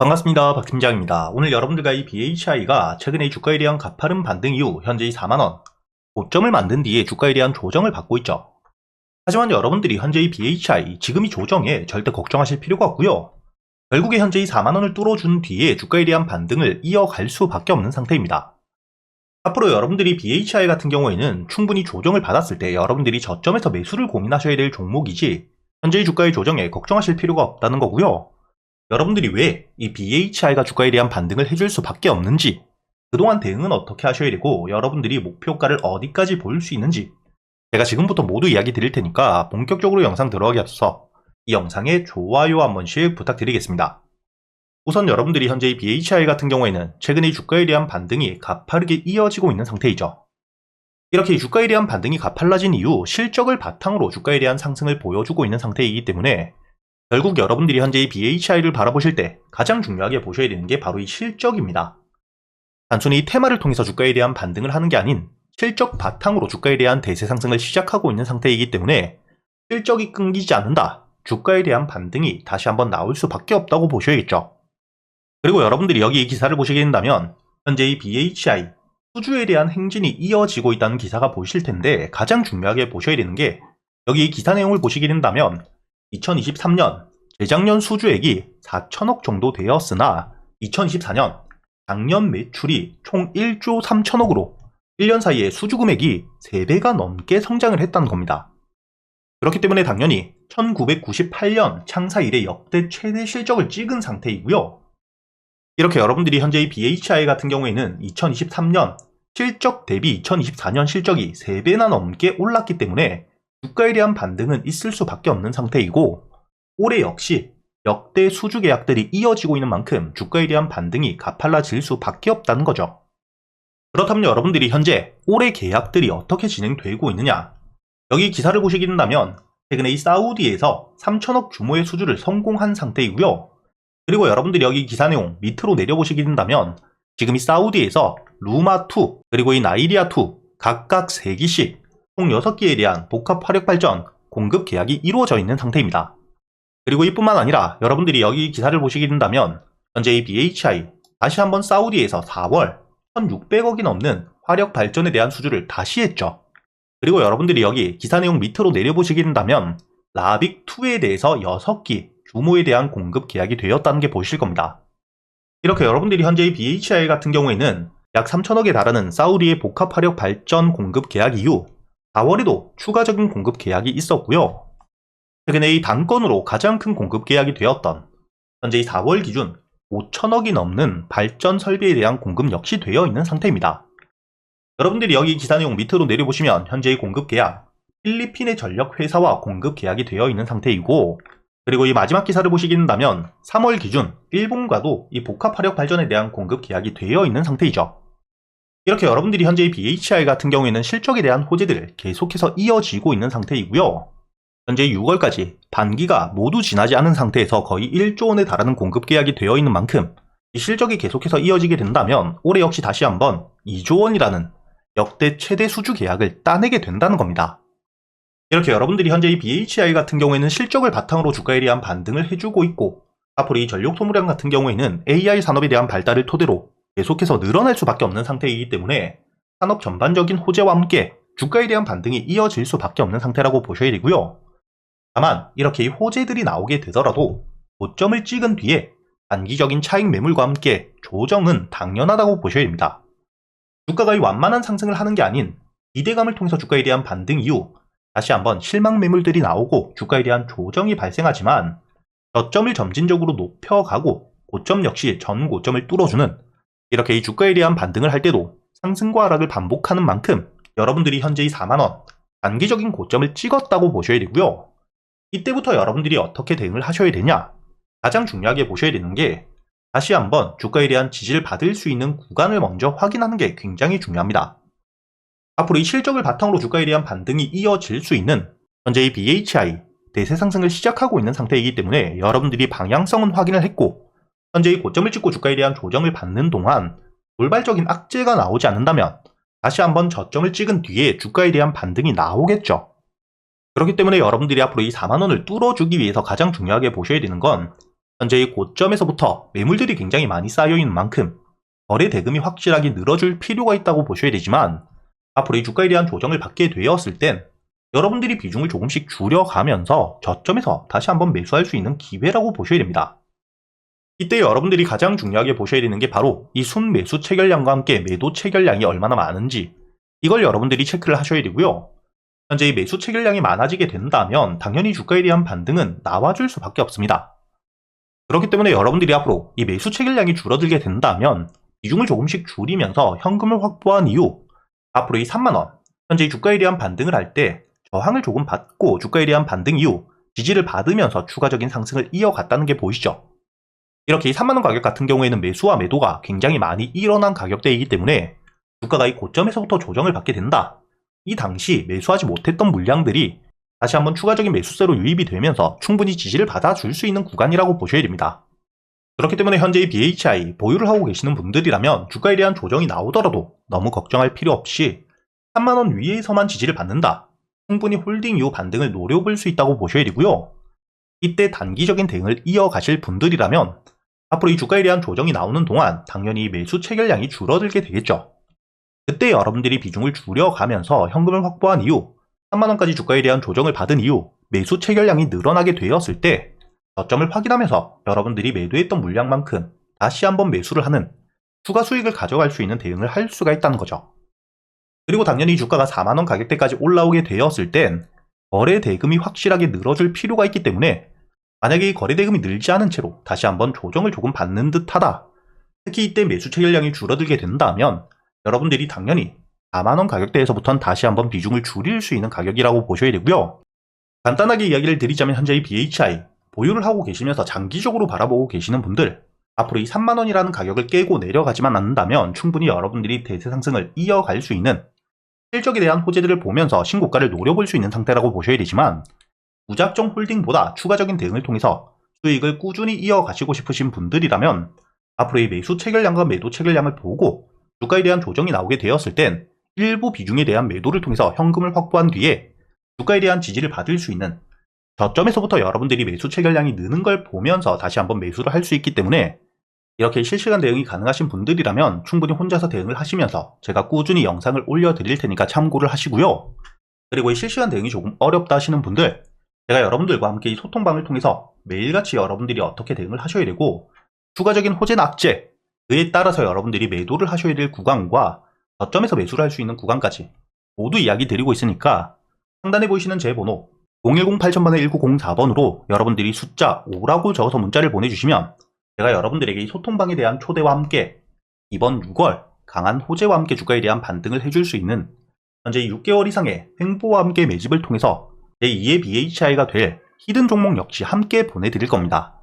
반갑습니다. 박 팀장입니다. 오늘 여러분들과 이 BHI가 최근에 주가에 대한 가파른 반등 이후 현재 이 4만원 고점을 만든 뒤에 주가에 대한 조정을 받고 있죠. 하지만 여러분들이 현재 이 BHI 지금 이 조정에 절대 걱정하실 필요가 없고요. 결국에 현재 이 4만원을 뚫어준 뒤에 주가에 대한 반등을 이어갈 수밖에 없는 상태입니다. 앞으로 여러분들이 BHI 같은 경우에는 충분히 조정을 받았을 때 여러분들이 저점에서 매수를 고민하셔야 될 종목이지 현재의 주가의 조정에 걱정하실 필요가 없다는 거고요. 여러분들이 왜 이 BHI가 주가에 대한 반등을 해줄 수밖에 없는지, 그동안 대응은 어떻게 하셔야 되고, 여러분들이 목표가를 어디까지 볼 수 있는지, 제가 지금부터 모두 이야기 드릴 테니까 본격적으로 영상 들어가기 앞서 이 영상에 좋아요 한 번씩 부탁드리겠습니다. 우선 여러분들이 현재 이 BHI 같은 경우에는 최근에 주가에 대한 반등이 가파르게 이어지고 있는 상태이죠. 이렇게 주가에 대한 반등이 가팔라진 이후 실적을 바탕으로 주가에 대한 상승을 보여주고 있는 상태이기 때문에 결국 여러분들이 현재 이 BHI를 바라보실 때 가장 중요하게 보셔야 되는 게 바로 이 실적입니다. 단순히 이 테마를 통해서 주가에 대한 반등을 하는 게 아닌 실적 바탕으로 주가에 대한 대세 상승을 시작하고 있는 상태이기 때문에 실적이 끊기지 않는다. 주가에 대한 반등이 다시 한번 나올 수밖에 없다고 보셔야겠죠. 그리고 여러분들이 여기 이 기사를 보시게 된다면 현재 이 BHI 수주에 대한 행진이 이어지고 있다는 기사가 보실 텐데 가장 중요하게 보셔야 되는 게 여기 이 기사 내용을 보시게 된다면 2023년 재작년 수주액이 4천억 정도 되었으나 2024년 작년 매출이 총 1조 3천억으로 1년 사이에 수주 금액이 3배가 넘게 성장을 했다는 겁니다. 그렇기 때문에 당연히 1998년 창사 이래 역대 최대 실적을 찍은 상태이고요. 이렇게 여러분들이 현재 이 BHI 같은 경우에는 2023년 실적 대비 2024년 실적이 3배나 넘게 올랐기 때문에 주가에 대한 반등은 있을 수밖에 없는 상태이고 올해 역시 역대 수주 계약들이 이어지고 있는 만큼 주가에 대한 반등이 가팔라질 수밖에 없다는 거죠. 그렇다면 여러분들이 현재 올해 계약들이 어떻게 진행되고 있느냐? 여기 기사를 보시게 된다면 최근에 이 사우디에서 3천억 규모의 수주를 성공한 상태이고요. 그리고 여러분들이 여기 기사 내용 밑으로 내려보시게 된다면 지금 이 사우디에서 루마2 그리고 이 나이리아2 각각 3기씩 총 6개에 대한 복합 화력 발전 공급 계약이 이루어져 있는 상태입니다. 그리고 이뿐만 아니라 여러분들이 여기 기사를 보시게 된다면 현재 이 BHI 다시 한번 사우디에서 4월 1600억이 넘는 화력 발전에 대한 수주를 다시 했죠. 그리고 여러분들이 여기 기사 내용 밑으로 내려보시게 된다면 라빅2에 대해서 6기 규모에 대한 공급 계약이 되었다는 게 보실 겁니다. 이렇게 여러분들이 현재 이 BHI 같은 경우에는 약 3천억에 달하는 사우디의 복합 화력 발전 공급 계약 이후 4월에도 추가적인 공급 계약이 있었고요. 최근에 이 단건으로 가장 큰 공급 계약이 되었던 현재 이 4월 기준 5천억이 넘는 발전 설비에 대한 공급 역시 되어 있는 상태입니다. 여러분들이 여기 기사 내용 밑으로 내려보시면 현재의 공급 계약 필리핀의 전력 회사와 공급 계약이 되어 있는 상태이고 그리고 이 마지막 기사를 보시게 된다면 3월 기준 일본과도 이 복합 화력 발전에 대한 공급 계약이 되어 있는 상태이죠. 이렇게 여러분들이 현재 이 BHI 같은 경우에는 실적에 대한 호재들 계속해서 이어지고 있는 상태이고요. 현재 6월까지 반기가 모두 지나지 않은 상태에서 거의 1조 원에 달하는 공급 계약이 되어 있는 만큼 이 실적이 계속해서 이어지게 된다면 올해 역시 다시 한번 2조 원이라는 역대 최대 수주 계약을 따내게 된다는 겁니다. 이렇게 여러분들이 현재 이 BHI 같은 경우에는 실적을 바탕으로 주가에 대한 반등을 해주고 있고 앞으로 이 전력 소모량 같은 경우에는 AI 산업에 대한 발달을 토대로 계속해서 늘어날 수밖에 없는 상태이기 때문에 산업 전반적인 호재와 함께 주가에 대한 반등이 이어질 수밖에 없는 상태라고 보셔야 되고요. 다만 이렇게 이 호재들이 나오게 되더라도 고점을 찍은 뒤에 단기적인 차익 매물과 함께 조정은 당연하다고 보셔야 됩니다. 주가가 이 완만한 상승을 하는 게 아닌 기대감을 통해서 주가에 대한 반등 이후 다시 한번 실망 매물들이 나오고 주가에 대한 조정이 발생하지만 저점을 점진적으로 높여가고 고점 역시 전 고점을 뚫어주는 이렇게 이 주가에 대한 반등을 할 때도 상승과 하락을 반복하는 만큼 여러분들이 현재 이 4만원 단기적인 고점을 찍었다고 보셔야 되고요. 이때부터 여러분들이 어떻게 대응을 하셔야 되냐? 가장 중요하게 보셔야 되는 게 다시 한번 주가에 대한 지지를 받을 수 있는 구간을 먼저 확인하는 게 굉장히 중요합니다. 앞으로 이 실적을 바탕으로 주가에 대한 반등이 이어질 수 있는 현재 이 BHI 대세 상승을 시작하고 있는 상태이기 때문에 여러분들이 방향성은 확인을 했고 현재 이 고점을 찍고 주가에 대한 조정을 받는 동안 돌발적인 악재가 나오지 않는다면 다시 한번 저점을 찍은 뒤에 주가에 대한 반등이 나오겠죠. 그렇기 때문에 여러분들이 앞으로 이 4만원을 뚫어주기 위해서 가장 중요하게 보셔야 되는 건 현재 이 고점에서부터 매물들이 굉장히 많이 쌓여 있는 만큼 거래 대금이 확실하게 늘어줄 필요가 있다고 보셔야 되지만 앞으로 이 주가에 대한 조정을 받게 되었을 땐 여러분들이 비중을 조금씩 줄여가면서 저점에서 다시 한번 매수할 수 있는 기회라고 보셔야 됩니다. 이때 여러분들이 가장 중요하게 보셔야 되는 게 바로 이 순매수 체결량과 함께 매도 체결량이 얼마나 많은지 이걸 여러분들이 체크를 하셔야 되고요. 현재 이 매수 체결량이 많아지게 된다면 당연히 주가에 대한 반등은 나와줄 수밖에 없습니다. 그렇기 때문에 여러분들이 앞으로 이 매수 체결량이 줄어들게 된다면 비중을 조금씩 줄이면서 현금을 확보한 이후 앞으로 이 3만원 현재 이 주가에 대한 반등을 할 때 저항을 조금 받고 주가에 대한 반등 이후 지지를 받으면서 추가적인 상승을 이어갔다는 게 보이시죠? 이렇게 이 3만원 가격 같은 경우에는 매수와 매도가 굉장히 많이 일어난 가격대이기 때문에 주가가 이 고점에서부터 조정을 받게 된다. 이 당시 매수하지 못했던 물량들이 다시 한번 추가적인 매수세로 유입이 되면서 충분히 지지를 받아줄 수 있는 구간이라고 보셔야 됩니다. 그렇기 때문에 현재 이 BHI 보유를 하고 계시는 분들이라면 주가에 대한 조정이 나오더라도 너무 걱정할 필요 없이 3만원 위에서만 지지를 받는다. 충분히 홀딩 이후 반등을 노려볼 수 있다고 보셔야 되고요. 이때 단기적인 대응을 이어가실 분들이라면 앞으로 이 주가에 대한 조정이 나오는 동안 당연히 매수 체결량이 줄어들게 되겠죠. 그때 여러분들이 비중을 줄여가면서 현금을 확보한 이후 3만원까지 주가에 대한 조정을 받은 이후 매수 체결량이 늘어나게 되었을 때 저점을 확인하면서 여러분들이 매도했던 물량만큼 다시 한번 매수를 하는 추가 수익을 가져갈 수 있는 대응을 할 수가 있다는 거죠. 그리고 당연히 주가가 4만원 가격대까지 올라오게 되었을 땐 거래 대금이 확실하게 늘어줄 필요가 있기 때문에 만약에 이 거래 대금이 늘지 않은 채로 다시 한번 조정을 조금 받는 듯 하다. 특히 이때 매수 체결량이 줄어들게 된다면 여러분들이 당연히 4만원 가격대에서부터는 다시 한번 비중을 줄일 수 있는 가격이라고 보셔야 되고요. 간단하게 이야기를 드리자면 현재 이 BHI 보유를 하고 계시면서 장기적으로 바라보고 계시는 분들 앞으로 이 3만원이라는 가격을 깨고 내려가지만 않는다면 충분히 여러분들이 대세 상승을 이어갈 수 있는 실적에 대한 호재들을 보면서 신고가를 노려볼 수 있는 상태라고 보셔야 되지만 무작정 홀딩보다 추가적인 대응을 통해서 수익을 꾸준히 이어가시고 싶으신 분들이라면 앞으로 이 매수 체결량과 매도 체결량을 보고 주가에 대한 조정이 나오게 되었을 땐 일부 비중에 대한 매도를 통해서 현금을 확보한 뒤에 주가에 대한 지지를 받을 수 있는 저점에서부터 여러분들이 매수 체결량이 느는 걸 보면서 다시 한번 매수를 할 수 있기 때문에 이렇게 실시간 대응이 가능하신 분들이라면 충분히 혼자서 대응을 하시면서 제가 꾸준히 영상을 올려드릴 테니까 참고를 하시고요. 그리고 이 실시간 대응이 조금 어렵다 하시는 분들 제가 여러분들과 함께 이 소통방을 통해서 매일같이 여러분들이 어떻게 대응을 하셔야 되고 추가적인 호재 낙제 그에 따라서 여러분들이 매도를 하셔야 될 구간과 저점에서 매수를 할 수 있는 구간까지 모두 이야기 드리고 있으니까 상단에 보이시는 제 번호 010-8000번에 1904번으로 여러분들이 숫자 5라고 적어서 문자를 보내주시면 제가 여러분들에게 이 소통방에 대한 초대와 함께 이번 6월 강한 호재와 함께 주가에 대한 반등을 해줄 수 있는 현재 6개월 이상의 횡보와 함께 매집을 통해서 제2의 BHI가 될 히든 종목 역시 함께 보내드릴 겁니다.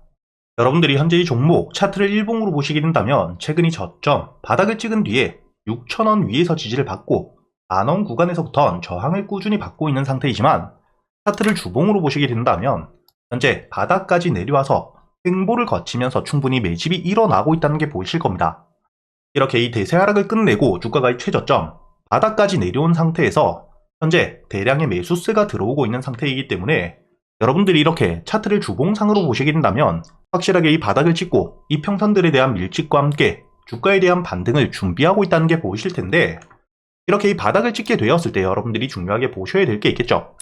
여러분들이 현재 이 종목 차트를 일봉으로 보시게 된다면 최근이 저점 바닥을 찍은 뒤에 6천원 위에서 지지를 받고 만원 구간에서부터 저항을 꾸준히 받고 있는 상태이지만 차트를 주봉으로 보시게 된다면 현재 바닥까지 내려와서 횡보를 거치면서 충분히 매집이 일어나고 있다는 게 보이실 겁니다. 이렇게 이 대세 하락을 끝내고 주가가 최저점 바닥까지 내려온 상태에서 현재 대량의 매수세가 들어오고 있는 상태이기 때문에 여러분들이 이렇게 차트를 주봉상으로 보시게 된다면 확실하게 이 바닥을 찍고 이 평선들에 대한 밀집과 함께 주가에 대한 반등을 준비하고 있다는 게 보이실 텐데 이렇게 이 바닥을 찍게 되었을 때 여러분들이 중요하게 보셔야 될 게 있겠죠.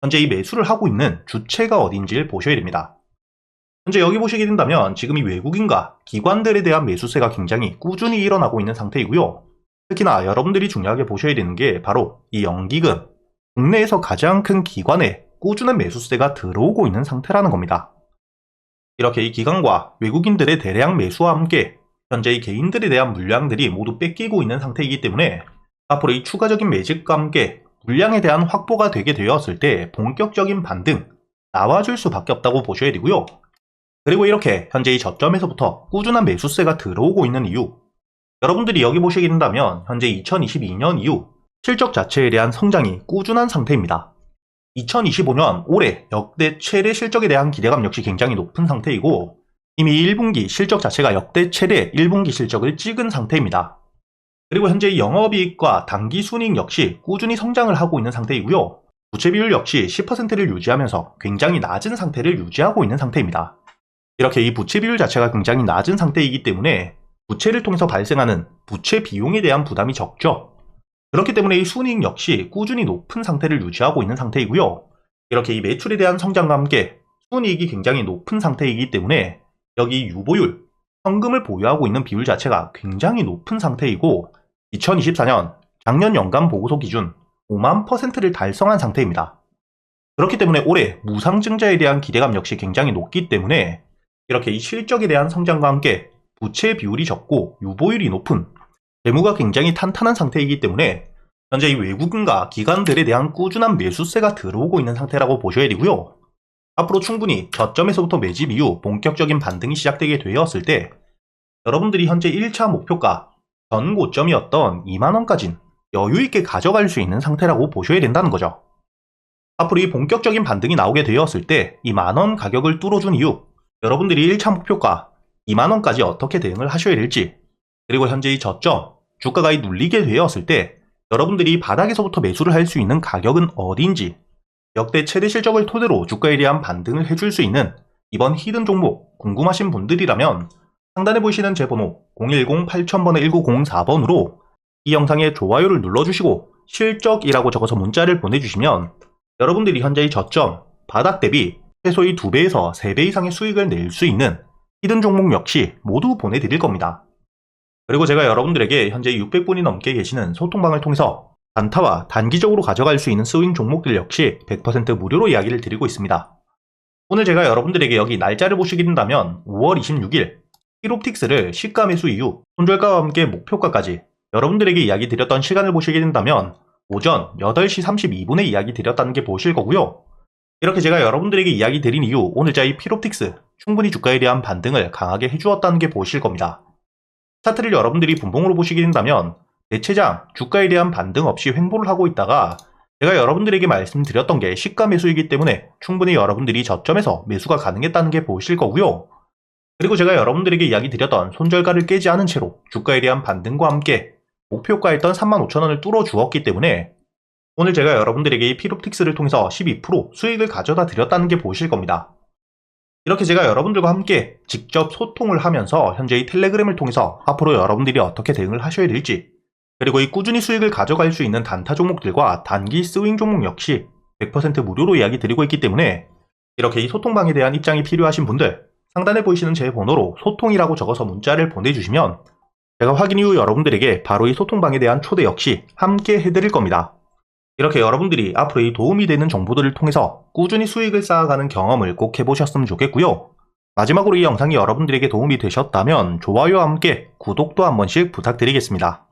현재 이 매수를 하고 있는 주체가 어딘지를 보셔야 됩니다. 현재 여기 보시게 된다면 지금 이 외국인과 기관들에 대한 매수세가 굉장히 꾸준히 일어나고 있는 상태이고요. 특히나 여러분들이 중요하게 보셔야 되는 게 바로 이 연기금, 국내에서 가장 큰 기관에 꾸준한 매수세가 들어오고 있는 상태라는 겁니다. 이렇게 이 기관과 외국인들의 대량 매수와 함께 현재 이 개인들에 대한 물량들이 모두 뺏기고 있는 상태이기 때문에 앞으로 이 추가적인 매집과 함께 물량에 대한 확보가 되게 되었을 때 본격적인 반등 나와줄 수밖에 없다고 보셔야 되고요. 그리고 이렇게 현재 이 저점에서부터 꾸준한 매수세가 들어오고 있는 이유 여러분들이 여기 보시게 된다면 현재 2022년 이후 실적 자체에 대한 성장이 꾸준한 상태입니다. 2025년 올해 역대 최대 실적에 대한 기대감 역시 굉장히 높은 상태이고 이미 1분기 실적 자체가 역대 최대 1분기 실적을 찍은 상태입니다. 그리고 현재 영업이익과 당기순이익 역시 꾸준히 성장을 하고 있는 상태이고요. 부채 비율 역시 10%를 유지하면서 굉장히 낮은 상태를 유지하고 있는 상태입니다. 이렇게 이 부채 비율 자체가 굉장히 낮은 상태이기 때문에 부채를 통해서 발생하는 부채 비용에 대한 부담이 적죠. 그렇기 때문에 이 순이익 역시 꾸준히 높은 상태를 유지하고 있는 상태이고요. 이렇게 이 매출에 대한 성장과 함께 순이익이 굉장히 높은 상태이기 때문에 여기 유보율, 현금을 보유하고 있는 비율 자체가 굉장히 높은 상태이고 2024년 작년 연간 보고서 기준 5만 퍼센트를 달성한 상태입니다. 그렇기 때문에 올해 무상증자에 대한 기대감 역시 굉장히 높기 때문에 이렇게 이 실적에 대한 성장과 함께 부채 비율이 적고 유보율이 높은 재무가 굉장히 탄탄한 상태이기 때문에 현재 이 외국인과 기관들에 대한 꾸준한 매수세가 들어오고 있는 상태라고 보셔야 되고요. 앞으로 충분히 저점에서부터 매집 이후 본격적인 반등이 시작되게 되었을 때 여러분들이 현재 1차 목표가 전 고점이었던 2만원까진 여유있게 가져갈 수 있는 상태라고 보셔야 된다는 거죠. 앞으로 이 본격적인 반등이 나오게 되었을 때 이 만원 가격을 뚫어준 이후 여러분들이 1차 목표가 2만원까지 어떻게 대응을 하셔야 될지 그리고 현재 이 저점 주가가 이 눌리게 되었을 때 여러분들이 바닥에서부터 매수를 할 수 있는 가격은 어디인지 역대 최대 실적을 토대로 주가에 대한 반등을 해줄 수 있는 이번 히든 종목 궁금하신 분들이라면 상단에 보이시는 제 번호 010-8000번에 1904번으로 이 영상에 좋아요를 눌러주시고 실적이라고 적어서 문자를 보내주시면 여러분들이 현재 의 저점, 바닥 대비 최소의 2배에서 3배 이상의 수익을 낼 수 있는 히든 종목 역시 모두 보내드릴 겁니다. 그리고 제가 여러분들에게 현재 600분이 넘게 계시는 소통방을 통해서 단타와 단기적으로 가져갈 수 있는 스윙 종목들 역시 100% 무료로 이야기를 드리고 있습니다. 오늘 제가 여러분들에게 여기 날짜를 보시게 된다면 5월 26일 히롭틱스를 시가 매수 이후 손절가와 함께 목표가까지 여러분들에게 이야기 드렸던 시간을 보시게 된다면 오전 8시 32분에 이야기 드렸다는 게 보실 거고요. 이렇게 제가 여러분들에게 이야기 드린 이후 오늘자 이 피롭틱스 충분히 주가에 대한 반등을 강하게 해주었다는 게 보실 겁니다. 차트를 여러분들이 분봉으로 보시게 된다면 대체장 주가에 대한 반등 없이 횡보를 하고 있다가 제가 여러분들에게 말씀드렸던 게 시가 매수이기 때문에 충분히 여러분들이 저점에서 매수가 가능했다는 게 보실 거고요. 그리고 제가 여러분들에게 이야기 드렸던 손절가를 깨지 않은 채로 주가에 대한 반등과 함께 목표가였던 35,000원을 뚫어 주었기 때문에 오늘 제가 여러분들에게 이 피롭틱스를 통해서 12% 수익을 가져다 드렸다는 게 보실 겁니다. 이렇게 제가 여러분들과 함께 직접 소통을 하면서 현재 이 텔레그램을 통해서 앞으로 여러분들이 어떻게 대응을 하셔야 될지 그리고 이 꾸준히 수익을 가져갈 수 있는 단타 종목들과 단기 스윙 종목 역시 100% 무료로 이야기 드리고 있기 때문에 이렇게 이 소통방에 대한 입장이 필요하신 분들 상단에 보이시는 제 번호로 소통이라고 적어서 문자를 보내주시면 제가 확인 이후 여러분들에게 바로 이 소통방에 대한 초대 역시 함께 해드릴 겁니다. 이렇게 여러분들이 앞으로 이 도움이 되는 정보들을 통해서 꾸준히 수익을 쌓아가는 경험을 꼭 해보셨으면 좋겠고요. 마지막으로 이 영상이 여러분들에게 도움이 되셨다면 좋아요와 함께 구독도 한 번씩 부탁드리겠습니다.